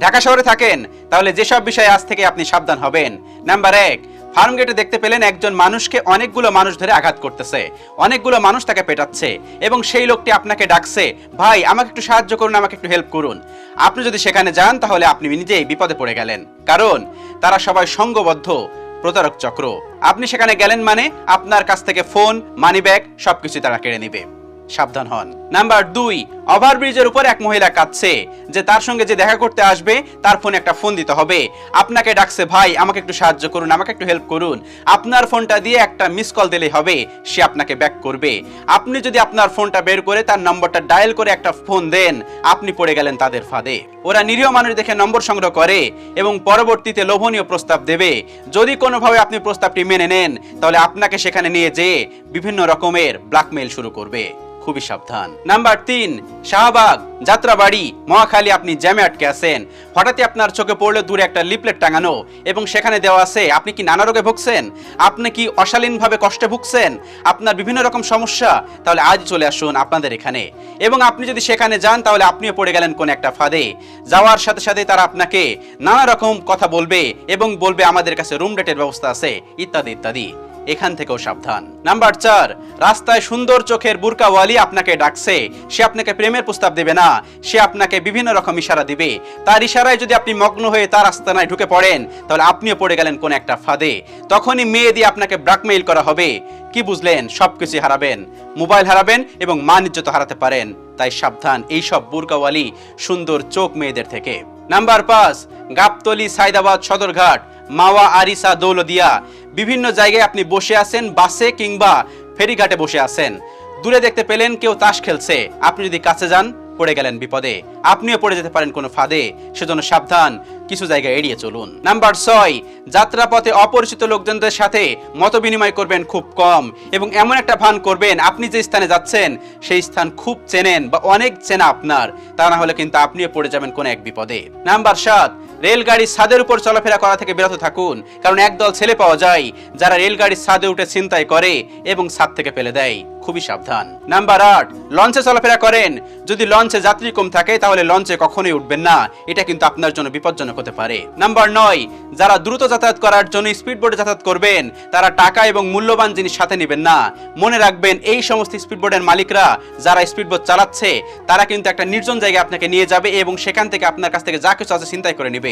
ঢাকা শহরে থাকেন, তাহলে যেসব বিষয়ে আজ থেকে আপনি সাবধান হবেন। নাম্বার এক ফার্ম গেটে দেখতে পেলেন একজন মানুষকে অনেকগুলো মানুষ ধরে আঘাত করতেছে। অনেকগুলো মানুষ তাকে পেটাচ্ছে এবং সেই লোকটি আপনাকে ডাকছে, ভাই, আমাকে একটু সাহায্য করুন, আমাকে একটু হেল্প করুন। আপনি যদি সেখানে যান, তাহলে আপনি নিজেই বিপদে পড়ে গেলেন। কারণ, তারা সবাই সঙ্গবদ্ধ। প্রতারক চক্র। আপনি সেখানে গেলেন মানে আপনার কাছ থেকে ফোন মানি ব্যাগ সবকিছু তারা কেড়ে নেবে। সাবধান হন। নাম্বার দুই, ওভারব্রিজের উপর এক মহিলা কাঁদছে। যে তার সঙ্গে যে দেখা করতে আসবে, তার ফোনে একটা ফোন দিতে হবে। আপনাকে ডাকছে, ভাই, আমাকে একটু সাহায্য করুন, আমাকে একটু হেল্প করুন। আপনার ফোনটা দিয়ে একটা মিস কল দিলেই হবে, সে আপনাকে ব্যাক করবে। আপনি যদি আপনার ফোনটা বের করে তার নম্বরটা ডায়াল করে একটা ফোন দেন, আপনি পড়ে গেলেন তাদের ফাঁদে। ওরা নিরীহ মানুষ দেখে নম্বর সংগ্রহ করে এবং পরবর্তীতে লোভনীয় প্রস্তাব দেবে। যদি কোনোভাবে আপনি প্রস্তাবটি মেনে নেন, তাহলে আপনাকে সেখানে নিয়ে যেয়ে বিভিন্ন রকমের ব্ল্যাকমেইল শুরু করবে। খুবই সাবধান। নাম্বার তিন, শাহবাগ, যাত্রাবাড়ি, মহাখালী আপনি জ্যামে আটকে আছেন। হঠাৎই আপনার চোখে পড়ল দূরে একটা লিপলেট টাঙানো এবং সেখানে দেওয়া আছে, আপনি কি নানা রোগে ভুগছেন? আপনি কি অশালীনভাবে কষ্টে ভুগছেন? আপনার বিভিন্ন রকম সমস্যা? তাহলে আজ চলে আসুন আপনাদের এখানে। এবং আপনি যদি সেখানে যান, তাহলে আপনিও পড়ে গেলেন কোন একটা ফাঁদে। যাওয়ার সাথে সাথে তারা আপনাকে নানা রকম কথা বলবে এবং বলবে, আমাদের কাছে রুম রেটের ব্যবস্থা আছে, ইত্যাদি ইত্যাদি। এখান থেকেও সাবধান। নাম্বার চার, রাস্তায় সুন্দর চোখের বুরকাওয়ালি আপনাকে ডাকছে। সে আপনাকে প্রেমের প্রস্তাব দেবে না। সে আপনাকে বিভিন্ন রকম ইশারা দিবে। তার ইশারায় যদি আপনি মগ্ন হয়ে তার আস্তানায় ঢুকে পড়েন, তাহলে আপনিও পড়ে গেলেন কোন একটা ফাঁদে। তখনই মেয়ে দিয়ে আপনাকে ব্ল্যাকমেইল করা হবে। কি বুঝলেন? সবকিছু হারাবেন। মোবাইল হারাবেন এবং মানিজ্য তো হারাতে পারেন। তাই সাবধান এইসব বুরকাওয়ালি সুন্দর চোখ মেয়েদের থেকে। নাম্বার পাঁচ, গাবতলি সাইদাবাদ সদরঘাট। মাওয়া আরিসা দৌলদিয়া, বিভিন্ন জায়গায় আপনি বসে আছেন, বাসে কিংবা ফেরিঘাটে বসে আছেন। দূরে দেখতে পেলেন কেউ তাস খেলছে। আপনি যদি কাছে যান, পড়ে গেলেন বিপদে। আপনিও পড়ে যেতে পারেন কোনো ফাঁদে। সেজন্য সাবধান, কিছু জায়গায় এড়িয়ে চলুন। নাম্বার ছয়, যাত্রাপথে অপরিচিত লোকজনদের সাথে মত বিনিময় করবেন খুব কম এবং এমন একটা ভান করবেন, আপনি যে স্থানে যাচ্ছেন, সেই স্থান খুব চেনেন বা অনেক চেনা আপনার। তা না হলে কিন্তু আপনিও পড়ে যাবেন কোনো এক বিপদে। নাম্বার সাত রেলগাড়ির ছাদের উপর চলাফেরা করা থেকে বিরত থাকুন, কারণ একদল ছেলে পাওয়া যায় যারা রেলগাড়ির ছাদে উঠে ছিনতাই করে এবং ছাদ থেকে ফেলে দেয়। খুবই সাবধান। নাম্বার আট, লঞ্চে চলাফেরা করেন। যদি লঞ্চে যাত্রী কম থাকে, তাহলে লঞ্চে কখনোই উঠবেন না। এটা কিন্তু আপনার জন্য বিপজ্জনক হতে পারে। নাম্বার নয়, যারা দ্রুত যাতায়াত করার জন্য স্পিডবোটে যাতায়াত করবেন, তারা টাকা এবং মূল্যবান জিনিস সাথে নেবেন না। মনে রাখবেন, এই সমস্ত স্পিডবোটের মালিকরা যারা স্পিডবোট চালাচ্ছে, তারা কিন্তু একটা নির্জন জায়গায় আপনাকে নিয়ে যাবে এবং সেখান থেকে আপনার কাছ থেকে যা কিছু আছে চিন্তাই করে নেবে।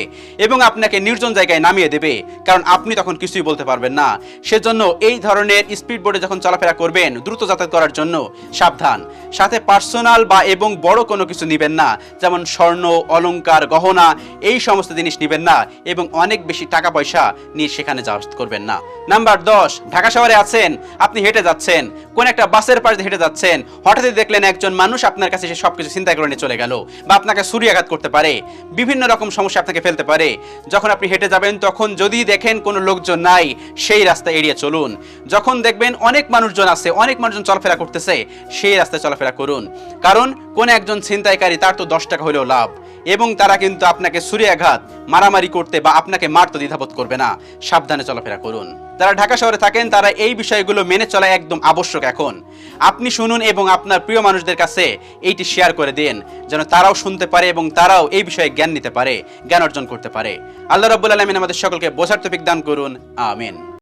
এবং আপনাকে নির্জন জায়গায় নামিয়ে দেবে, কারণ আপনি তখন কিছুই বলতে পারবেন না। সেজন্য এই ধরনের স্পিডবোটে যখন চলাফেরা করবেন, দ্রুত যাতায়াত করার জন্য সাবধান। সাথে পার্সোনাল বা এবং বড় কোনো কিছু নেবেন না, যেমন স্বর্ণ, অলংকার, গহনা, এই সমস্ত জিনিস নেবেন না এবং অনেক বেশি টাকা পয়সা নিয়ে সেখানে যাওয়া করবেন না। নাম্বার দশ, ঢাকা শহরে আছেন, আপনি হেঁটে যাচ্ছেন, কোন একটা বাসের পাশ হেঁটে যাচ্ছেন, হঠাৎই দেখলেন একজন মানুষ আপনার কাছে এসে সবকিছু চিন্তা করে নিয়ে চলে গেল বা আপনাকে ছুরিয়াঘাত করতে পারে। বিভিন্ন রকম সমস্যা আপনাকে ফেলতে পারে। যখন আপনি হেঁটে যাবেন, তখন যদি দেখেন কোনো লোকজন নাই, সেই রাস্তা এড়িয়ে চলুন। যখন দেখবেন অনেক মানুষজন আছে, অনেক মানুষজন চলাফেরা করতেছে, সেই রাস্তায় চলাফেরা করুন। কারণ, কোন একজন ছিনতাইকারী তার তো দশ টাকা হলেও লাভ। এবং তারা কিন্তু আপনাকে ছুরিয়াঘাত মারামারি করতে বা আপনাকে মারতে দ্বিধাবোধ করবে না। সাবধানে চলাফেরা করুন। যারা ঢাকা শহরে থাকেন, তারা এই বিষয়গুলো মেনে চলা একদম আবশ্যক এখন। আপনি শুনুন এবং আপনার প্রিয় মানুষদের কাছে এইটি শেয়ার করে দিন, যেন তারাও শুনতে পারে এবং তারাও এই বিষয়ে জ্ঞান নিতে পারে, জ্ঞান অর্জন করতে পারে। আল্লাহ রাব্বুল আলমিন আমাদের সকলকে বোঝার তফিক দান করুন। আমিন।